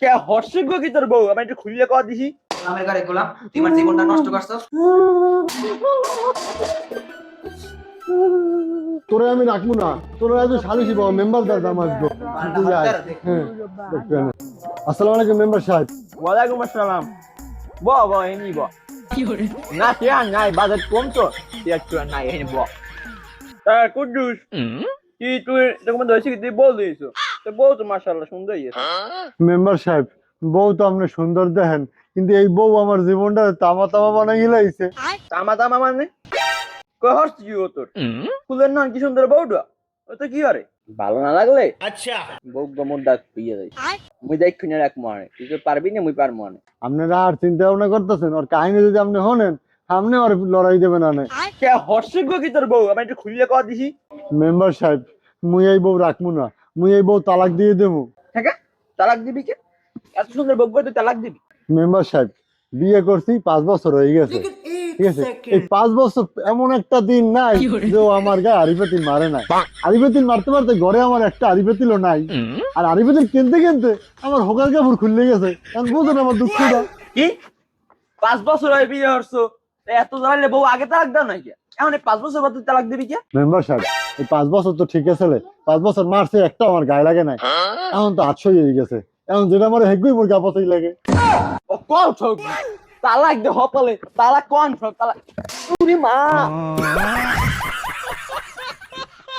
কে হর্ষে গো কি তোর বউ? আমি একটু খুললে কয়া দিছি। ঘরে গোলাম তুই আমার জীবনটা নষ্ট করছস। তোরে আমি রাখব না। তোরা আজ সালিশি বাবা মেম্বার আসবে হ্যাঁ। আসসালামু আলাইকুম মেম্বার সাহেব। ওয়ালাইকুম আসসালাম। ব ব এনি ব। না সে আর নাই বাজেট কম তো। সে একটু আর নাই এনে ব। তা কুদ্দুস কি তুই কি তুই বউ দিয়েছ? তো বউ তো মাশাআল্লাহ মেম্বার সাহেব বউ তো আপনি সুন্দর দেখেন কিন্তু এই বউ আমার জীবনটা তামা তামা বানাই গেলাইছে। তামা তামা মানে? কই হর্ষ কি ও তোর? ফুলের নাম কি সুন্দর বউটা ও তো কি করে? ভালো না লাগলে? আচ্ছা। বউ গমর ডাক পিয়ে যাই মুই দেখ কিনে রাখ মানে তুই তো পারবি না মুই পারব না আপনারা আর চিন্তা ভাবনা করতেছেন ওর কাহিনী যদি আপনি শোনেন আপনি আর লড়াই দেবেন না কে হর্ষে গো কি তোর বউ? আমি একটু খুললে কয়া দিছি। মেম্বার সাহেব মুই এই বউ রাখব না। মুই এই বউ তালাক দিয়ে দেবো। আছে তালাক দিবি কে? এত সুন্দর বউ তুই তালাক দিবি। মেম্বার সাহেব বিয়ে করছি পাঁচ বছর হয়ে গেছে। ঠিক আছে? এই পাঁচ বছর এমন একটা দিন নাই যে ও আমার গায়ে আরিফাতিল মারে নাই। আরিফাতিল মারতে মারতে ঘরে আমার একটা আরিফাতিলও নাই। আর আরিফাতিল কিনতে কিনতে আমার হোকার কাপড় খুললে গেছে। কারণ বুঝেন আমার দুঃখটা। কি? পাঁচ বছর হয় বিয়ে হরছো এত জ্বালালে বউ আগে তালাক দাও নাকি এখন এই পাঁচ বছর বাদ তুই তালাক দিবি কে? মেম্বার সাহেব এই পাঁচ বছর তো ঠিক আছে পাঁচ বছর মারছে একটা আমার গায়ে লাগে নাই। এখন তো আটশো হয়ে গেছে। এখন যেটা আমার হেগুই মোর লাগে। ও কল ঠক। তালাক দে হপালে। তালাক কন ঠক? তালাক। মা।